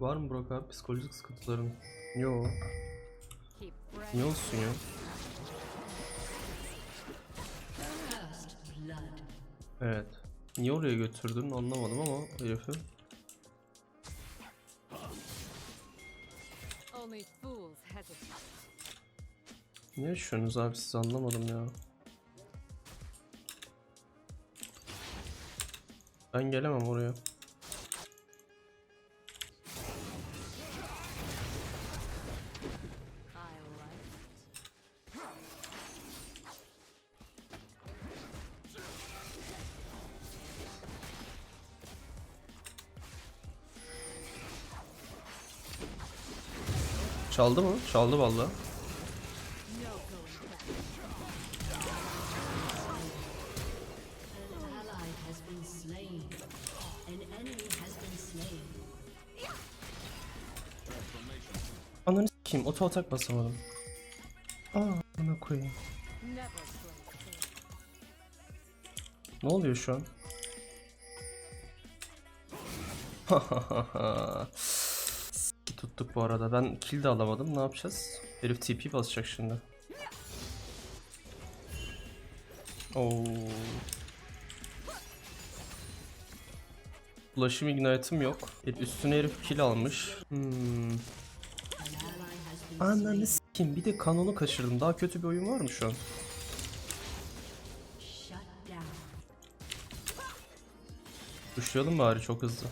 Var mı Burak abi psikolojik sıkıntıların? Yo. Niye olsun ya? Evet. Niye oraya götürdün anlamadım ama herifi. Only fools hesitate. Niye yaşıyorsunuz abi siz anlamadım ya. Ben gelemem oraya. Çaldı mı? Çaldı valla. Ananı s**eyim oto atak basamadım. Aa amına koyayım. Ne oluyor şu an? Tuttuk bu arada. Ben kill de alamadım. Ne yapacağız? Herif TP basacak şimdi. Oo. Ulaşım ignite'ım yok. Üstüne herif kill almış. Hmm. Ananı s**eyim. Bir de kanonu kaçırdım. Daha kötü bir oyun var mı şu an? Kuşlayalım bari çok hızlı.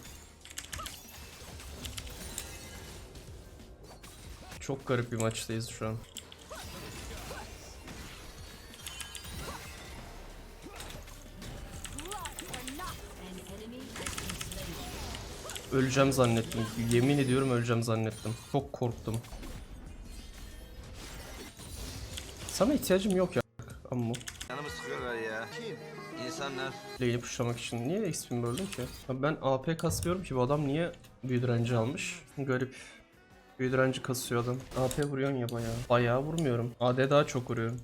Çok garip bir maçtayız şu an. Öleceğim zannettim. Yemin ediyorum öleceğim zannettim. Çok korktum. Sana ihtiyacım yok ya. Amma. Canımı sıkıyorlar ya. Kim? İnsanlar. Lane'i pushlamak için. Niye XP'mi böldüm ki? Ben AP kasmıyorum ki bu adam niye büyü direnci almış? Garip. Büyü direnci kasıyor adam. AP vuruyorsun ya bayağı. Bayağı vurmuyorum. AD daha çok vuruyorum.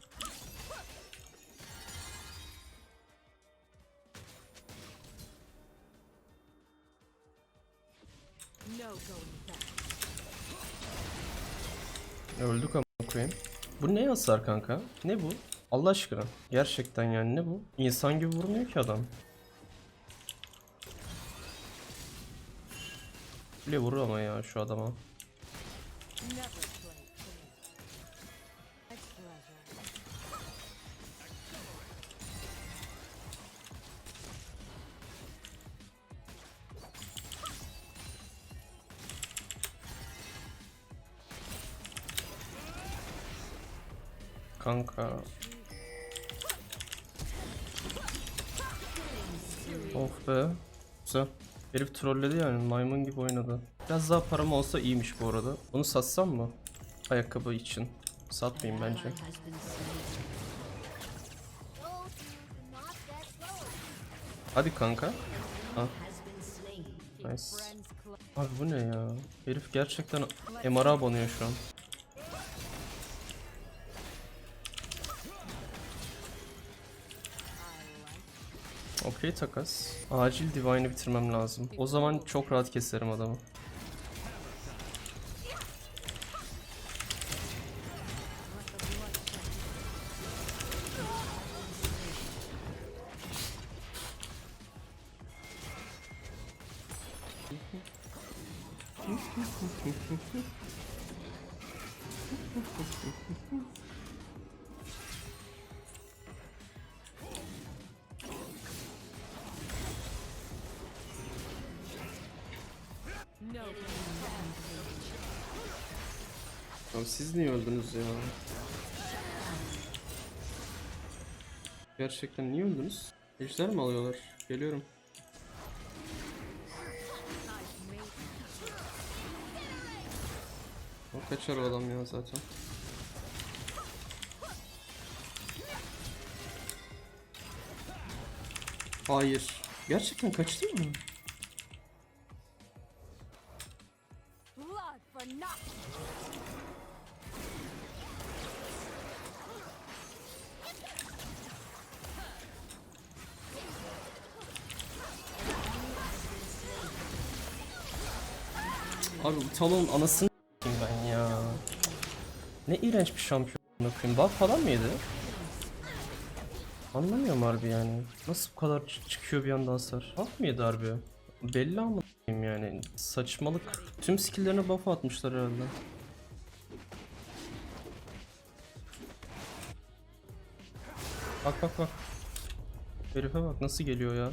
Öldük ama koyayım. Bu ne hasar kanka? Ne bu? Allah aşkına. Gerçekten yani ne bu? İnsan gibi vurmuyor ki adam. Bile vurur ama ya şu adama. Kanka. Of be. Güzel. Herif trolledi yani maymun gibi oynadı. Biraz daha param olsa iyiymiş bu arada. Bunu satsam mı? Ayakkabı için. Satmayayım bence. Hadi kanka. Slain. Nice. Abi bu ne ya? Herif gerçekten MR'a abanıyor şu an. Okey takas. Acil Divine'ı bitirmem lazım. O zaman çok rahat keserim adamı. Ya siz niye öldünüz ya? Gerçekten niye öldünüz? Ejder mi alıyorlar? Geliyorum. Kaçar o adam ya zaten. Hayır. Gerçekten kaçtı mı? Abi bu talon anasını. Ne iğrenç bir şampiyon koyayım. Buff falan mıydı? Anlamıyorum harbi yani. Nasıl bu kadar çıkıyor bir anda hasar? Buff mıydı harbi? Belli ama yani. Saçmalık. Tüm skill'lerine buff atmışlar herhalde. Bak bak bak. Herife bak nasıl geliyor ya.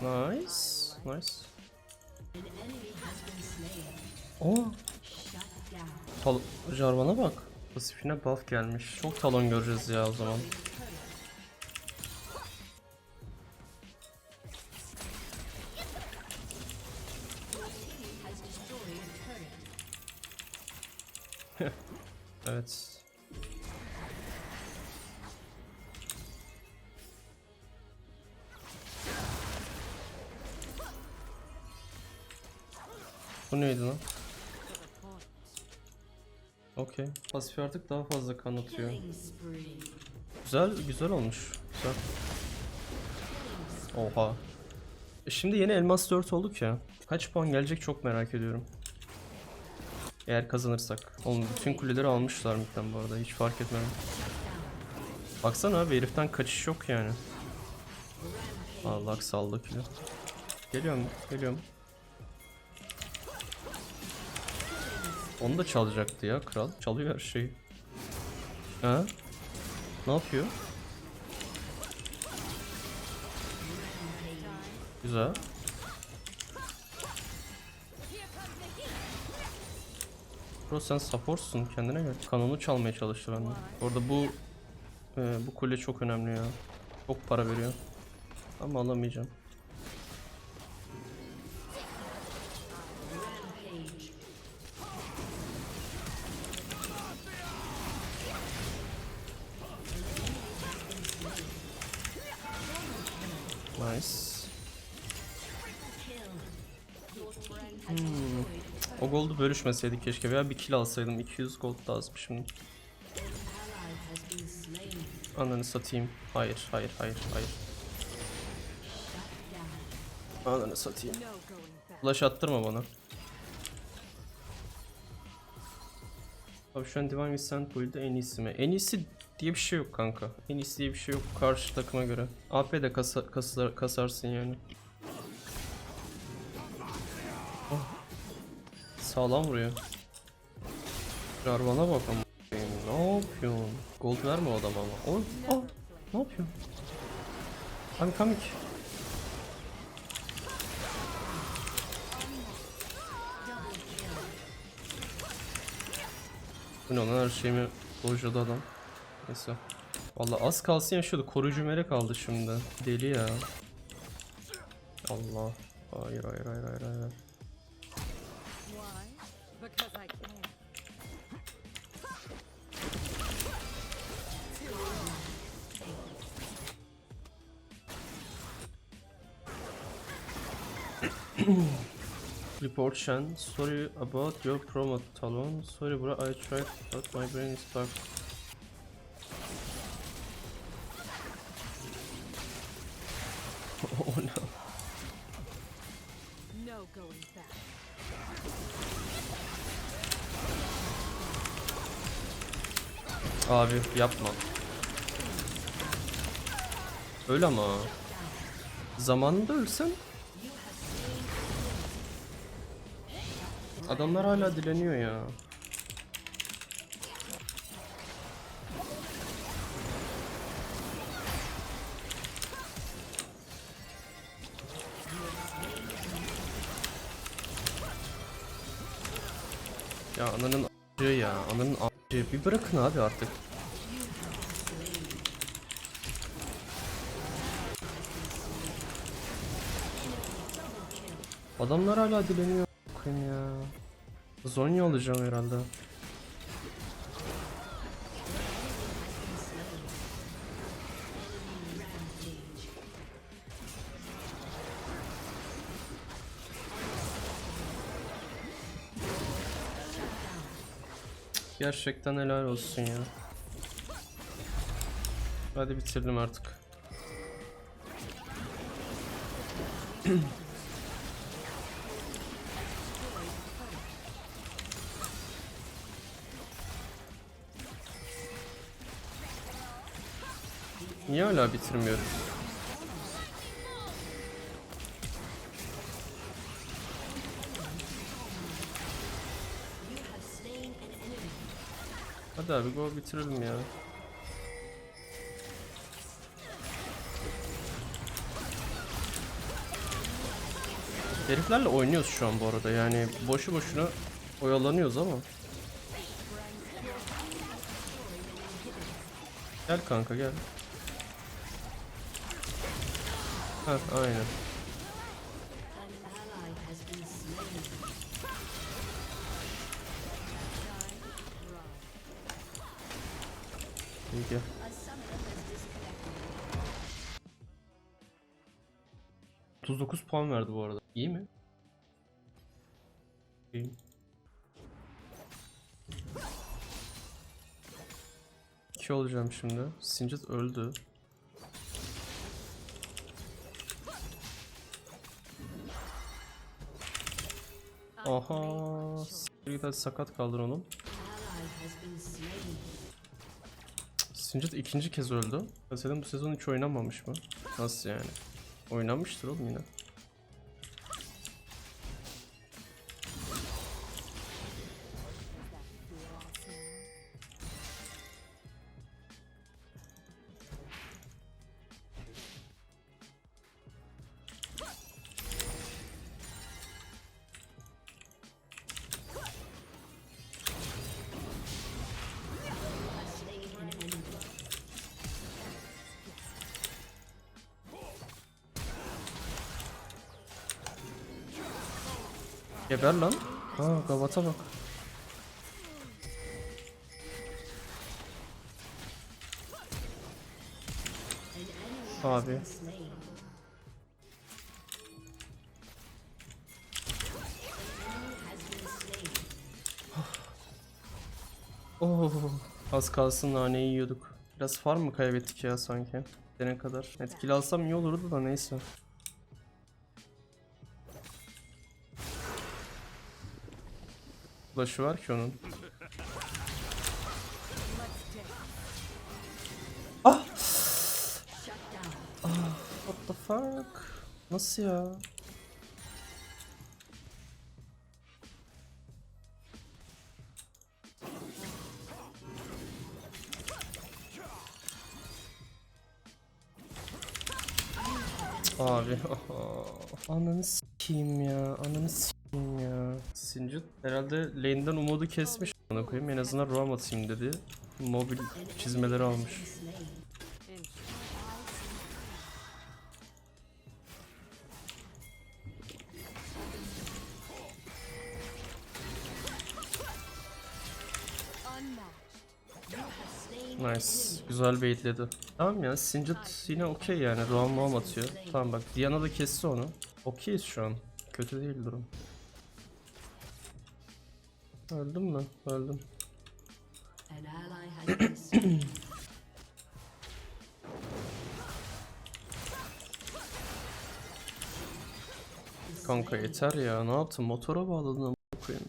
Nice. Nice. Oo. Down. Tal Jarvan'a bak. Pasifine buff gelmiş. Çok talon göreceğiz ya o zaman. Evet. Bu neydi lan? Okey. Pasif artık daha fazla kan atıyor. Güzel, güzel olmuş. Güzel. Oha. E Şimdi yeni elmas 4 olduk ya. Kaç puan gelecek çok merak ediyorum. Eğer kazanırsak. Oğlum bütün kuleleri almışlar midden bu arada. Hiç fark etmedim. Baksana abi heriften kaçış yok yani. Allah saldı kilo. Geliyorum, geliyorum. Onu da çalacaktı ya kral. Çalıyor her şeyi. Ha? Ne yapıyor? Güzel. Bro sen supportsun kendine gel. Kanonu çalmaya çalıştı benden. Orada bu e, bu kule çok önemli ya. Çok para veriyor. Ama alamayacağım. Nice. Destroyed. O gold'u bölüşmeseydik keşke veya bir kill alsaydım. 200 gold şimdi. Has been slain. Ananı satayım. Hayır, hayır, hayır, hayır. Ananı satayım. Flash attırma bana. Abi şu an Divine Descent build'de en iyisi mi? En iyisi diye bir şey yok kanka. En iyisi diye bir şey yok karşı takıma göre. AP de kasa, kasar, kasarsın yani. Oh. Sağlam vuruyor. Jarvan'a bak ama. Ne yapıyorsun? Gold verme o adama ama. O, o, ne yapıyorsun? I'm coming. Bu ne lan her şeyimi dojladı adam. Neyse. Valla az kalsın yaşıyordu. Koruyucu melek kaldı şimdi. Deli ya. Allah. Hayır hayır hayır hayır hayır. Report Shen. Sorry about your promo Talon. Sorry bro I tried but my brain is stuck. Oh no. No going back. Abi yapma. Öl ama. Zamanında ölsen. Adamlar hala dileniyor ya. Ananın a**ı. Bir bırakın abi artık. Adamlar hala dileniyor. Bakayım ya. Zonya alacağım herhalde. Gerçekten helal olsun ya. Hadi bitirdim artık. Niye hala bitirmiyoruz? Hadi abi go bitirelim ya. Heriflerle oynuyoruz şu an bu arada yani boşu boşuna oyalanıyoruz ama. Gel kanka gel. Heh aynen. Puan verdi bu arada. İyi mi? İyi. İki olacağım şimdi. Singed öldü. Aha. De sakat been slain. Singed ikinci kez öldü. Mesela bu sezon hiç oynanmamış mı? Nasıl yani? Oynanmıştır oğlum yine. Geber lan. Ha gavata bak. Abi. slain. Oh, az kalsın naneyi yiyorduk. Biraz farm mı kaybettik ya sanki? Dene kadar. Etkili alsam iyi olurdu da neyse. Flash'ı var ki onun. Shut down. What the fuck? Nasıl ya? Abi ananı s**eyim ya ananı s**eyim Singed herhalde lane'den umudu kesmiş Ona koyayım en azından roam atayım dedi Mobil çizmeleri almış Nice. Güzel baitledi. Tamam ya Singed yine okey yani. Roam roam atıyor. Tamam bak Diana da kesti onu. Okeyiz şu an. Kötü değil durum. Öldüm mü? Öldüm. Kanka yeter ya. Ne yaptın? Motora bağladın ama koyayım.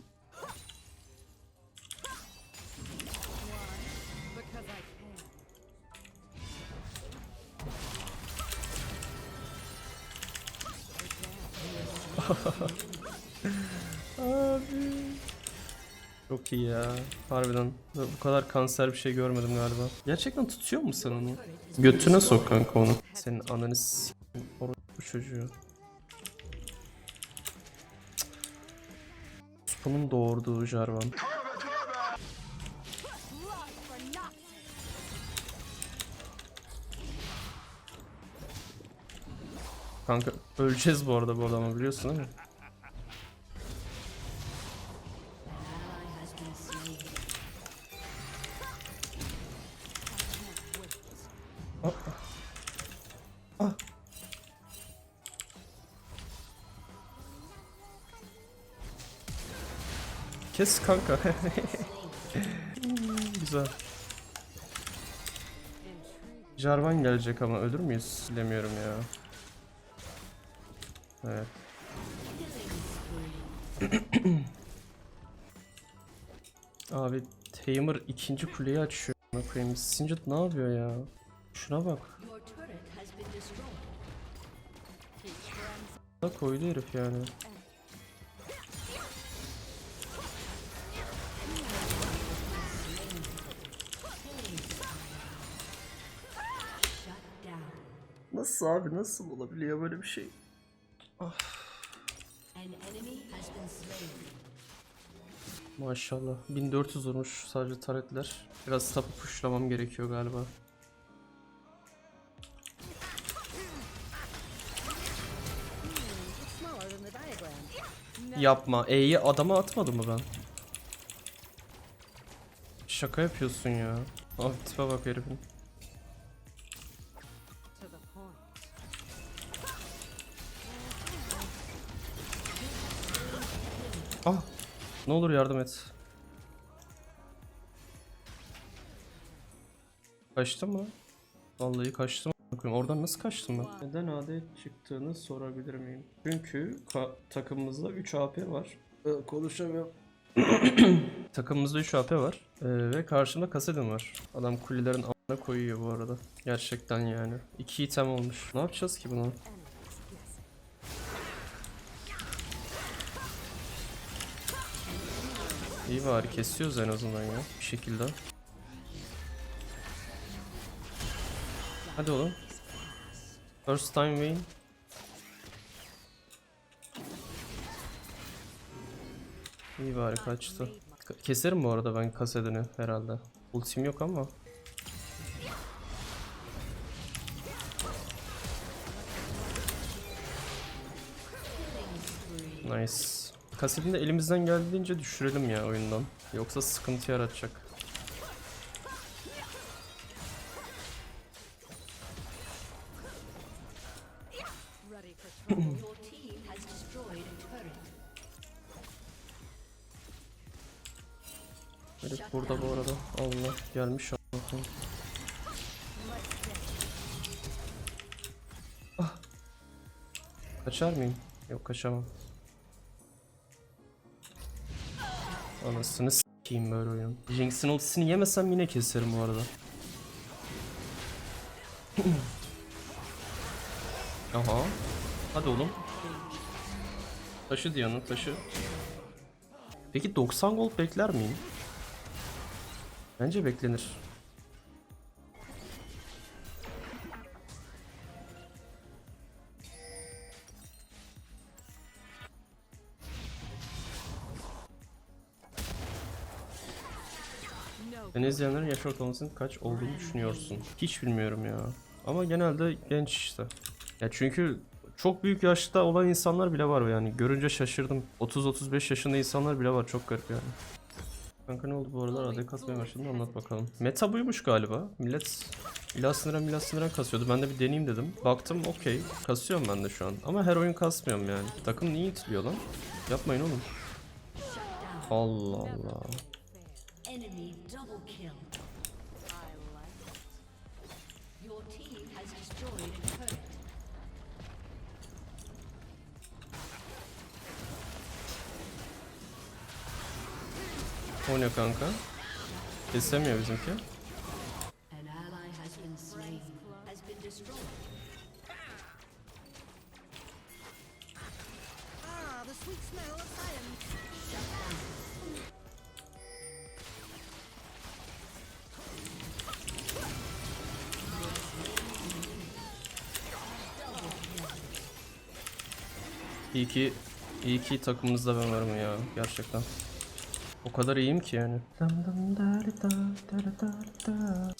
Harbiden. Bu kadar kanser bir şey görmedim galiba. Gerçekten tutuyor mu sen onu? Götüne sok kanka onu. Senin ananı. Bu çocuğu. Bunun doğurduğu Jarvan. Kanka öleceğiz bu arada bu adamı biliyorsun değil mi? Kes kanka. güzel. Jarvan gelecek ama ölür müyüz? Bilemiyorum ya. Evet. Abi Tamer ikinci kuleyi açıyor. Ne koyayım? Singed ne yapıyor ya? Şuna bak. Da koydu herif yani. Nasıl abi nasıl olabiliyor böyle bir şey? Slain. Maşallah. 1400 vurmuş sadece taretler. Biraz tapı pushlamam gerekiyor galiba. Yapma. E'yi adama atmadım mı ben? Şaka yapıyorsun ya. Abi tipe bak herifin. Ne olur yardım et. Kaçtın mı? Vallahi kaçtım. a**ım. Oradan nasıl kaçtım ben? Neden AD çıktığını sorabilir miyim? Çünkü takımımızda 3 AP var. Ee, konuşamıyorum. takımımızda 3 AP var. Ee, ve karşımda Kasedin var. Adam kulelerin a**ına koyuyor bu arada. Gerçekten yani. 2 item olmuş. Ne yapacağız ki bunu? İyi bari kesiyoruz en azından ya bir şekilde. Hadi oğlum. First time win. İyi bari kaçtı. Keserim bu arada ben kasedini herhalde. Ultim yok ama. Nice. Kasedini de elimizden geldiğince düşürelim ya oyundan. Yoksa sıkıntı yaratacak. Herif burada bu arada. Allah gelmiş Allah'ım. Ah. Kaçar mıyım? Yok kaçamam. Anasını s**eyim böyle oyun. Jinx'in ultisini yemesem yine keserim bu arada. Aha. Hadi oğlum. Taşı Diana taşı. Peki 90 gold bekler miyim? Bence beklenir. İzleyenlerin yaş ortalamasının kaç olduğunu düşünüyorsun? Hiç bilmiyorum ya. Ama genelde genç işte. Ya çünkü çok büyük yaşta olan insanlar bile var yani. Görünce şaşırdım. 30-35 yaşında insanlar bile var. Çok garip yani. Kanka ne oldu bu aralar? AD kasmaya başladın anlat bakalım. Meta buymuş galiba. Millet milas sınıran milas sınıran kasıyordu. Ben de bir deneyeyim dedim. Baktım okey. Kasıyorum ben de şu an. Ama her oyun kasmıyorum yani. Takım niye itiliyor lan? Yapmayın oğlum. Allah Allah. Enemy double kill. I like it. Your team has destroyed a turret. O ne kanka? Kesemiyor bizimki. İyi ki iyi ki takımımızda ben varım ya gerçekten. O kadar iyiyim ki yani.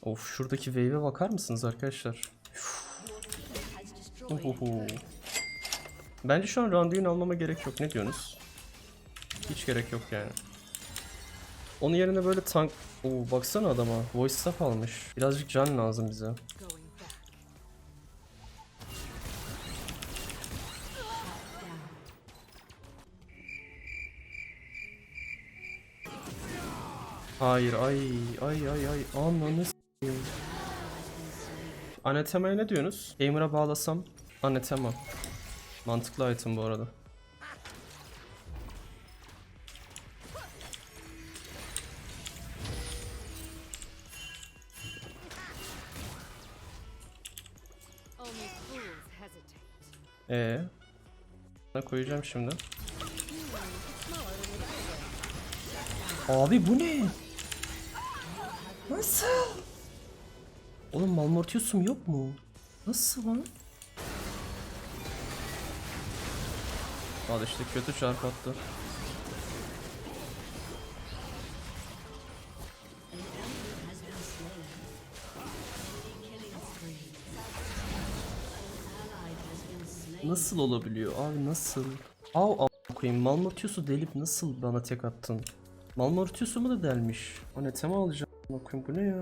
Of şuradaki wave'e bakar mısınız arkadaşlar? Uhuhu. Bence şu an randevu almama gerek yok. Ne diyorsunuz? Hiç gerek yok yani. Onun yerine böyle tank... Oo baksana adama. Voice staff almış. Birazcık can lazım bize. Hayır ay ay ay ay ananı s**eyim. Anatema'ya ne diyorsunuz? Gamer'a bağlasam Anatema. Mantıklı item bu arada. Ee, ne koyacağım şimdi? Abi bu ne? Nasıl? Oğlum Malmortius'um yok mu? Nasıl lan? Al işte kötü çarp attı. Nasıl olabiliyor abi nasıl? Av a- koyayım Malmortius'u delip nasıl bana tek attın? Malmortius'umu da delmiş. O tema alacağım. Bakayım bu ne ya?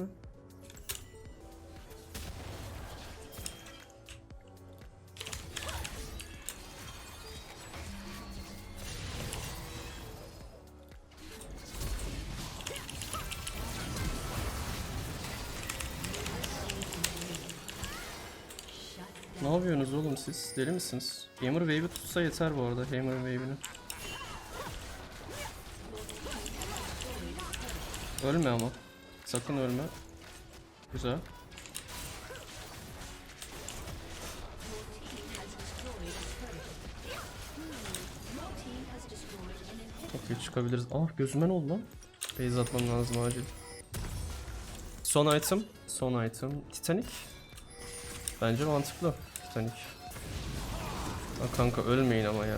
Ne yapıyorsunuz oğlum siz? Deli misiniz? Hammer Wave'i tutsa yeter bu arada Hammer Wave'ini. Ölme ama. Sakın ölme. Güzel. Okey çıkabiliriz. Ah gözüme ne oldu lan? Base atmam lazım acil. Son item. Son item. Titanic. Bence mantıklı. Titanic. Ha kanka ölmeyin ama ya.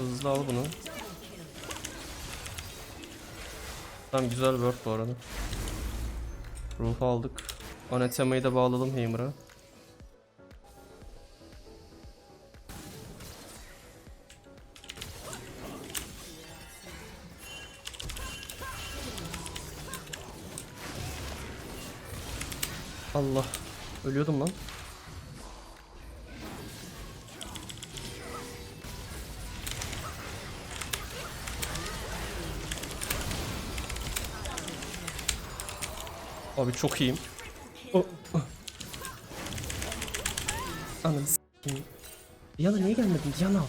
Hızlı al bunu. Tamam güzel word bu arada. Ruhu aldık. Anatema'yı da bağladım Hammer'a. Allah. Ölüyordum lan. Abi çok iyiyim. O. oh. Ananı s**eyim. Yana niye gelmedin? Yana.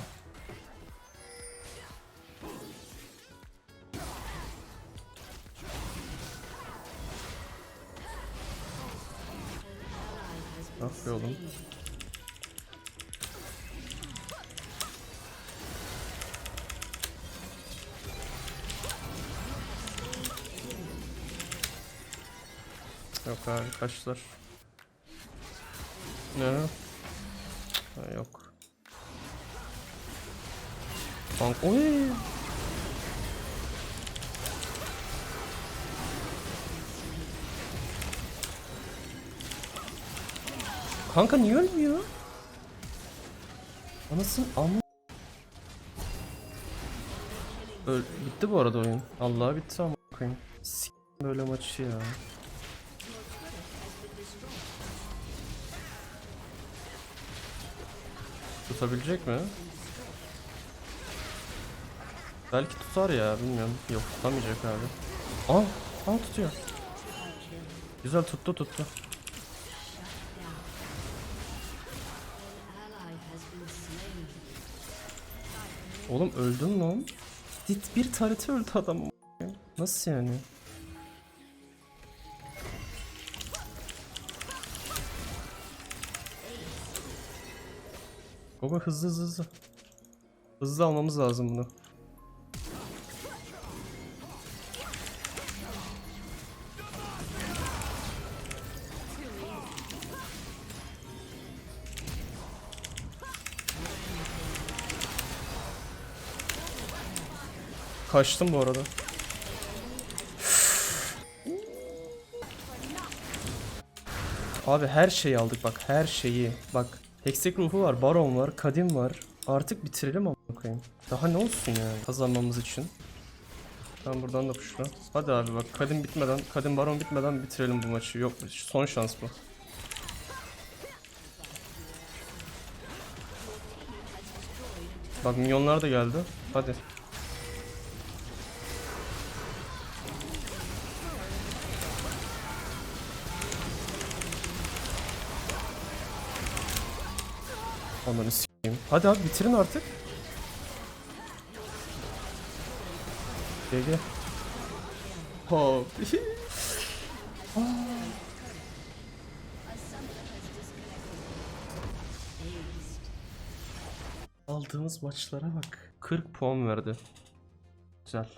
Ah be oğlum. Yok abi. Ne? Ha, yok. Tank. Oy. Kanka niye ölmüyor? Anasın amma. Öl bitti bu arada oyun. Allah bitti ama koyayım. Böyle maçı ya. Tutabilecek mi? Belki tutar ya bilmiyorum. Yok tutamayacak abi. Aa, aa tutuyor. Güzel tuttu tuttu. Oğlum öldün lan. Dit bir tarete öldü adam. Nasıl yani? Baba hızlı hızlı hızlı. Hızlı almamız lazım bunu. Kaçtım bu arada. Abi her şeyi aldık bak her şeyi. Bak Hextech ruhu var, Baron var, Kadim var. Artık bitirelim ama koyayım. Daha ne olsun yani kazanmamız için. Tamam buradan da puşla. Hadi abi bak Kadim bitmeden, Kadim Baron bitmeden bitirelim bu maçı. Yok son şans bu. Bak minyonlar da geldi. Hadi. Onları s**eyim. Hadi abi bitirin artık. GG. Hop. Aldığımız maçlara bak. 40 puan verdi. Güzel.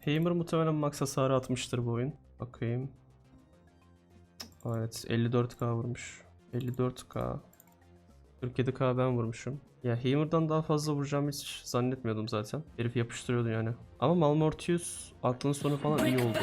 Heimer muhtemelen max hasarı atmıştır bu oyun. Bakayım. Evet 54k vurmuş. 54k. 47k ben vurmuşum. Ya Heimer'dan daha fazla vuracağımı hiç zannetmiyordum zaten. Herif yapıştırıyordu yani. Ama Malmortius aklın sonu falan iyi oldu.